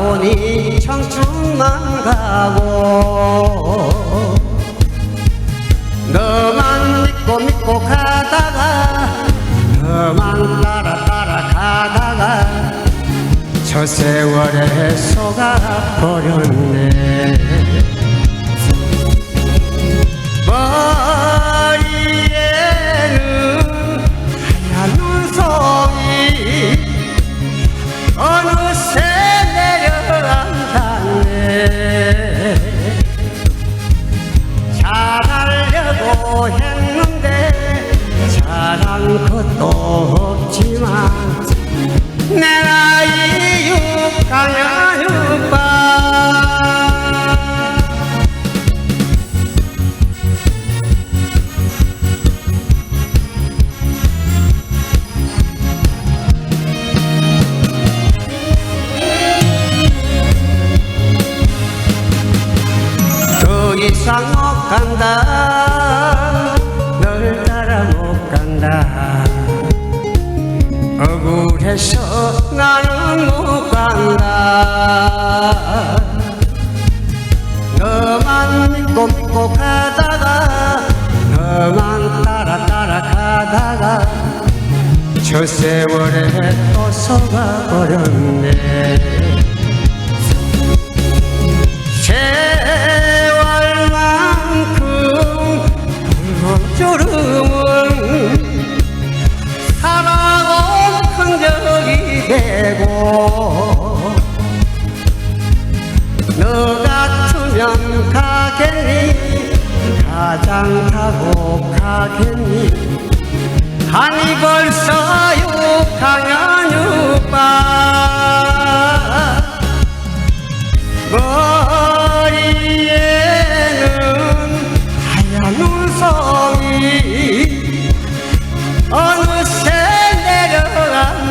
보니 청춘만 가고 너만 믿고 믿고 가다가 너만 따라 따라 가다가 저 세월에 속아 버렸네. 잘한 것도 없지만 내 나이 육강년 육박 더 이상 못 간다. 널 따라 못 간다 억울해서 나는 못 간다. 너만 믿고 믿고 가다가 너만 따라 따라 가다가 저 세월에 또 속아버렸네 가장 가겠니? 아니 벌써 육학년 육박 머리에는 하얀 눈송이 어느새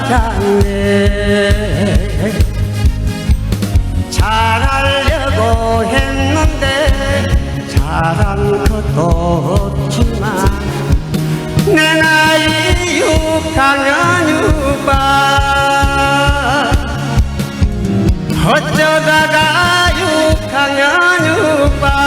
내려앉았네 tanganyu pa Hojo dagayu kanganyu pa